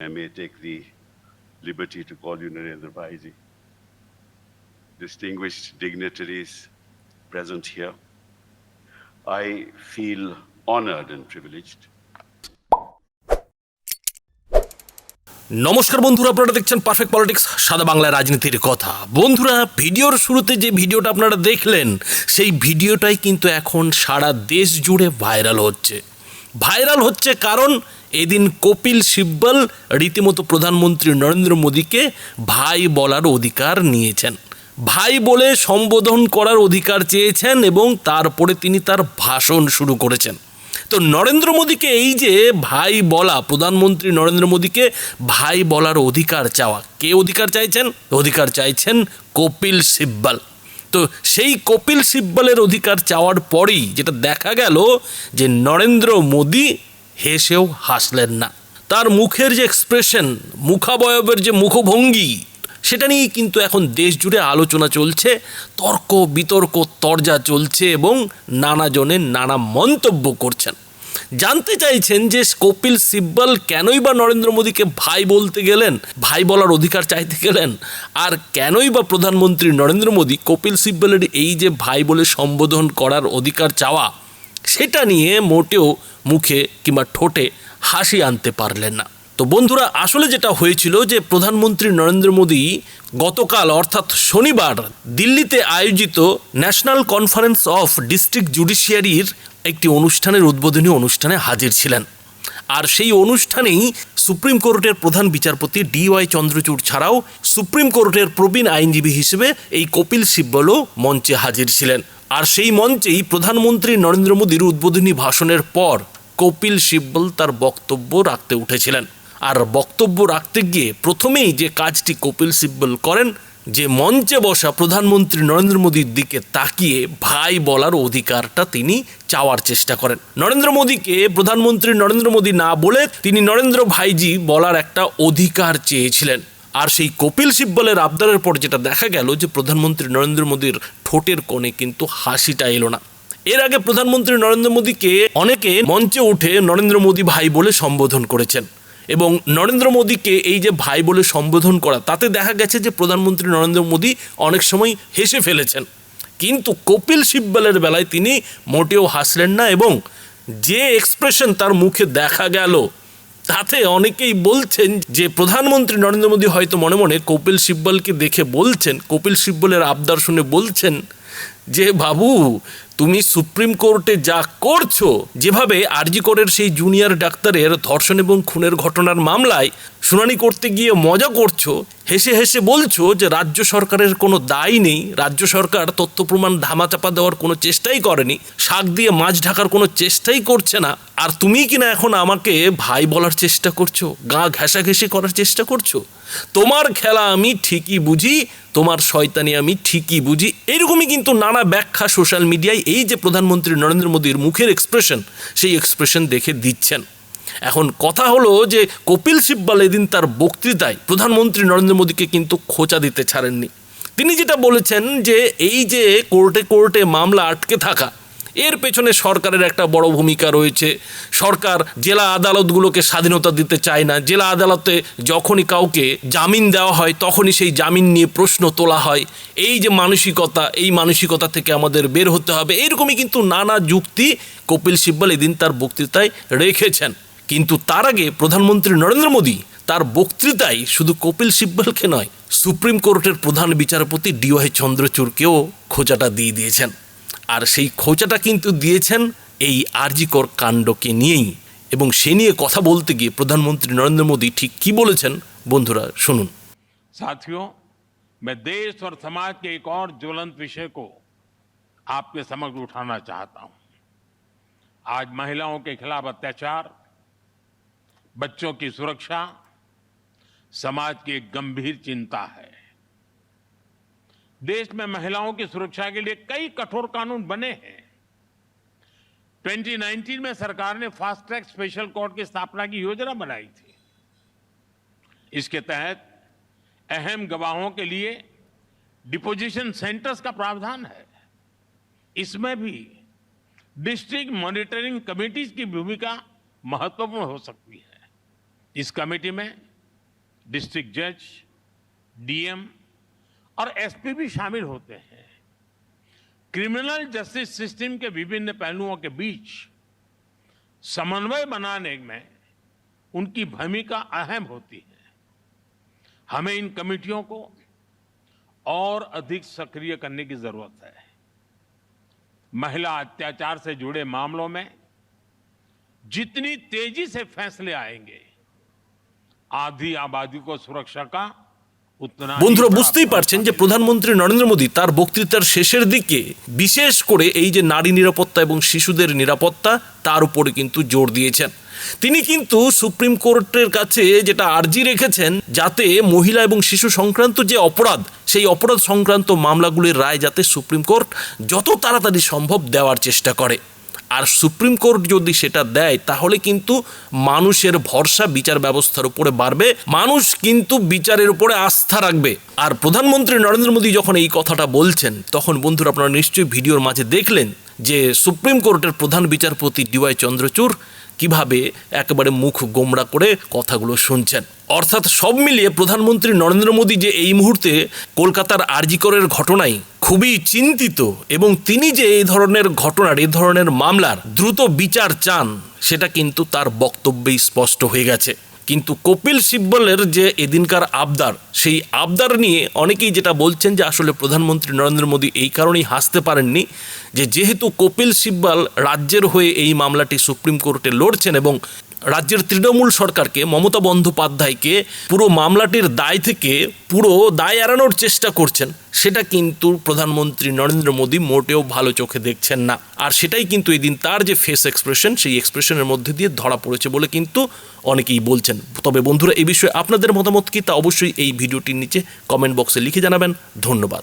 I may take the liberty to call you Narendra Bhaiji. Distinguished dignitaries present here, I feel honored and privileged নমস্কার বন্ধুরা আপনারা দেখছেন perfect politics সাদা বাংলা রাজনীতির কথা বন্ধুরা ভিডিওর শুরুতে যে ভিডিওটা আপনারা দেখলেন সেই ভিডিওটাই কিন্তু এখন সারা দেশ জুড়ে ভাইরাল হচ্ছে ভাইরাল হচ্ছে কারণ এদিন কপিল সিব্বল রীতিমতো প্রধানমন্ত্রী নরেন্দ্র মোদীকে ভাই বলার অধিকার নিয়েছেন। ভাই বলে সম্বোধন করার অধিকার চেয়েছেন এবং তারপরে তিনি তার ভাষণ শুরু করেছেন। তো নরেন্দ্র মোদীকে এই যে ভাই বলা, প্রধানমন্ত্রী নরেন্দ্র মোদীকে ভাই বলার অধিকার চাওয়া, কে অধিকার চাইছেন? অধিকার চাইছেন কপিল সিব্বল। তো সেই কপিল সিব্বলের অধিকার চাওয়ার পরেই যেটা দেখা গেল যে নরেন্দ্র মোদী হেসেও হাসলেন না। তার মুখের যে এক্সপ্রেশন মুখাবয়বের যে মুখভঙ্গি, সেটা নিয়েই কিন্তু এখন দেশ জুড়ে আলোচনা চলছে, তর্ক, বিতর্ক, তরজা চলছে এবং নানাজনের নানা মন্তব্য করছেন। জানতে চাইছেন যে কপিল সিব্বল কেনই বা নরেন্দ্র মোদীকে ভাই বলতে গেলেন, ভাই বলার অধিকার চাইতে গেলেন, আর কেনই বা প্রধানমন্ত্রী নরেন্দ্র মোদী কপিল সিব্বলের এই যে ভাই বলে সম্বোধন করার অধিকার চাওয়া সেটা নিয়ে মোটেও মুখে কিংবা ঠোঁটে হাসি আনতে পারলেন না। তো বন্ধুরা, আসলে যেটা হয়েছিল যে প্রধানমন্ত্রী নরেন্দ্র মোদী গতকাল, অর্থাৎ শনিবার, দিল্লিতে আয়োজিত ন্যাশনাল কনফারেন্স অফ ডিস্ট্রিক্ট জুডিশিয়ারির একটি অনুষ্ঠানের উদ্বোধনী অনুষ্ঠানে হাজির ছিলেন। আর সেই অনুষ্ঠানেই সুপ্রিম কোর্টের প্রধান বিচারপতি ডি ওয়াই চন্দ্রচূড় ছাড়াও সুপ্রিম কোর্টের প্রবীণ আইনজীবী হিসেবে এই কপিল সিব্বলও মঞ্চে হাজির ছিলেন। আর সেই মঞ্চেই প্রধানমন্ত্রী নরেন্দ্র মোদীর উদ্বোধনী ভাষণের পর কপিল সিব্বল তার বক্তব্য রাখতে উঠেছিলেন। আর বক্তব্য রাখতে গিয়ে প্রথমেই যে কাজটি কপিল সিব্বল করেন, যে মঞ্চে বসা প্রধানমন্ত্রী নরেন্দ্র মোদীর দিকে তাকিয়ে ভাই বলার অধিকারটা তিনি চাওয়ার চেষ্টা করেন। নরেন্দ্র মোদীকে প্রধানমন্ত্রী নরেন্দ্র মোদী না বলে তিনি নরেন্দ্র ভাইজি বলার একটা অধিকার চেয়েছিলেন। আর সেই কপিল সিব্বলের আবদারের পর যেটা দেখা গেল যে প্রধানমন্ত্রী নরেন্দ্র মোদীর ঠোঁটের কোণে কিন্তু হাসিটা এলো না। এর আগে প্রধানমন্ত্রী নরেন্দ্র মোদীকে অনেকে মঞ্চে উঠে নরেন্দ্র মোদী ভাই বলে সম্বোধন করেছেন। এবং নরেন্দ্র মোদীকে এই যে ভাই বলে সম্বোধন করা, তাতে দেখা গেছে যে প্রধানমন্ত্রী নরেন্দ্র মোদী অনেক সময় হেসে ফেলেছেন। কিন্তু কপিল সিব্বলের বেলায় তিনি মোটেও হাসলেন না এবং যে এক্সপ্রেশন তার মুখে দেখা গেল তাতে অনেকেই বলছেন যে প্রধানমন্ত্রী নরেন্দ্র মোদী হয়তো মনে মনে কপিল সিব্বলকে দেখে বলছেন, কপিল সিব্বলের আবদার শুনে বলছেন যে বাবু, তুমি সুপ্রিম কোর্টে যা করছ, যেভাবে আরজি কোরের সেই জুনিয়র ডাক্তারের ধর্ষণ এবং খুনের ঘটনার মামলায় শুনানি করতে গিয়ে মজা করছ, হেসে হেসে বলছো যে রাজ্য সরকারের কোনো দায় নেই, রাজ্য সরকার তথ্য প্রমাণ ধামাচাপা দেওয়ার কোনো চেষ্টাই করেনি, শাক দিয়ে মাছ ঢাকার কোনো চেষ্টাই করছে না, আর তুমি কিনা এখন আমাকে ভাই বলার চেষ্টা করছ, গা ঘেঁষাঘেঁষি করার চেষ্টা করছ? তোমার খেলা আমি ঠিকই বুঝি, তোমার শয়তানি আমি ঠিকই বুঝি, এরকমই কিন্তু নানা ব্যাখ্যা সোশ্যাল মিডিয়ায় এই যে প্রধানমন্ত্রী নরেন্দ্র মোদীর মুখের এক্সপ্রেশন সেই এক্সপ্রেশন দেখে দিচ্ছেন। এখন কথা হলো যে কপিল সিব্বাল এদিন তার বক্তৃতায় প্রধানমন্ত্রী নরেন্দ্র মোদীকে কিন্তু খোঁচা দিতে ছাড়েননি। তিনি যেটা বলেছেন যে এই যে কোর্টে কোর্টে মামলা আটকে থাকা এর পেছনে সরকারের একটা বড় ভূমিকা রয়েছে। সরকার জেলা আদালতগুলোকে স্বাধীনতা দিতে চায় না। জেলা আদালতে যখনই কাউকে জামিন দেওয়া হয়, তখনই সেই জামিন নিয়ে প্রশ্ন তোলা হয়। এই যে মানসিকতা, এই মানসিকতা থেকে আমাদের বের হতে হবে। এরকমই কিন্তু নানা যুক্তি কপিল সিব্বল এদিন তার বক্তৃতায় রেখেছেন। কিন্তু তার আগে প্রধানমন্ত্রী নরেন্দ্র মোদী তার বক্তৃতায় শুধু কপিল সিব্বলকে নয়, সুপ্রিম কোর্টের প্রধান বিচারপতি ডিওয়াই চন্দ্রচূড়কেও খোঁচাটা দিয়ে দিয়েছেন। আর সেই খোঁচাটা কিন্তু দিয়েছেন এই আরজিকর কাণ্ডকে নিয়েই এবং সে নিয়ে কথা বলতে গিয়ে প্রধানমন্ত্রী নরেন্দ্র মোদী ঠিক কি বলেছেন বন্ধুরা শুনুন साथियों मैं देश और समाज के एक और ज्वलंत विषय को आपके समक्ष उठाना चाहता हूं आज महिलाओं के खिलाफ अत्याचार बच्चों की सुरक्षा समाज की एक गंभीर चिंता है देश में महिलाओं की सुरक्षा के लिए कई कठोर कानून बने हैं। 2019 में सरकार ने फास्ट ट्रैक स्पेशल कोर्ट की स्थापना की योजना बनाई थी। इसके तहत अहम गवाहों के लिए डिपोजिशन सेंटर्स का प्रावधान है। इसमें भी डिस्ट्रिक्ट मॉनिटरिंग कमिटीज की भूमिका महत्वपूर्ण हो सकती है। इस कमेटी में डिस्ट्रिक्ट जज, डीएम और एसपी भी शामिल होते हैं। क्रिमिनल जस्टिस सिस्टम के विभिन्न पहलुओं के बीच समन्वय बनाने में उनकी भूमिका अहम होती है। हमें इन कमेटियों को और अधिक सक्रिय करने की ज़रूरत है। महिला अत्याचार से जुड़े मामलों में जितनी तेज़ी से फैसले आएँगे, आधी आबादी को सुरक्षा का বন্ধুরা বুঝতেই পারছেন যে প্রধানমন্ত্রী নরেন্দ্র মোদী তার বক্তৃতার শেষের দিকে বিশেষ করে এই যে নারী নিরাপত্তা এবং শিশুদের নিরাপত্তা তার উপরে কিন্তু জোর দিয়েছেন। তিনি কিন্তু সুপ্রিম কোর্টের কাছে যেটা আর্জি রেখেছেন যাতে মহিলা এবং শিশু সংক্রান্ত যে অপরাধ সেই অপরাধ সংক্রান্ত মামলাগুলির রায় যাতে সুপ্রিম কোর্ট যত তাড়াতাড়ি সম্ভব দেওয়ার চেষ্টা করে। আর সুপ্রিম কোর্ট যদি সেটা দেয়, তাহলে কিন্তু মানুষের ভরসা বিচার ব্যবস্থার উপরে বাড়বে, মানুষ কিন্তু বিচারের উপরে আস্থা রাখবে। আর প্রধানমন্ত্রী নরেন্দ্র মোদী যখন এই কথাটা বলছেন, তখন বন্ধুরা আপনারা নিশ্চয়ই ভিডিওর মাঝে দেখলেন যে সুপ্রিম কোর্টের প্রধান বিচারপতি ডিওয়াই চন্দ্রচূড় কীভাবে একেবারে মুখ গোমরা করে কথাগুলো শুনছেন? অর্থাৎ সব মিলিয়ে প্রধানমন্ত্রী নরেন্দ্র মোদী যে এই মুহূর্তে কলকাতার আরজিকরের ঘটনায় খুবই চিন্তিত এবং তিনি যে এই ধরনের ঘটনার, এই ধরনের মামলার দ্রুত বিচার চান, সেটা কিন্তু তার বক্তব্যেই স্পষ্ট হয়ে গেছে। কিন্তু কপিল সিব্বলের যে এদিনকার আবদার, সেই আবদার নিয়ে অনেকেই যেটা বলছেন যে আসলে প্রধানমন্ত্রী নরেন্দ্র মোদী এই কারণেই হাসতে পারেননি, যে যেহেতু কপিল সিব্বল রাজ্যের হয়ে এই মামলাটি সুপ্রিম কোর্টে লড়ছেন এবং রাজ্যের তৃণমূল সরকারকে মমতা বন্দ্যোপাধ্যায়কে পুরো মামলাটির দায় থেকে পুরো দায় এড়ানোর চেষ্টা করছেন, সেটা কিন্তু প্রধানমন্ত্রী নরেন্দ্র মোদী মোটেও ভালো চোখে দেখছেন না। আর সেটাই কিন্তু এদিন তার যে ফেস এক্সপ্রেশন সেই এক্সপ্রেশনের মধ্যে দিয়ে ধরা পড়েছে বলে কিন্তু অনেকেই বলছেন। তবে বন্ধুরা এই বিষয়ে আপনাদের মতামত কি? তা অবশ্যই এই ভিডিওটির নিচে কমেন্ট বক্সে লিখে জানাবেন। ধন্যবাদ।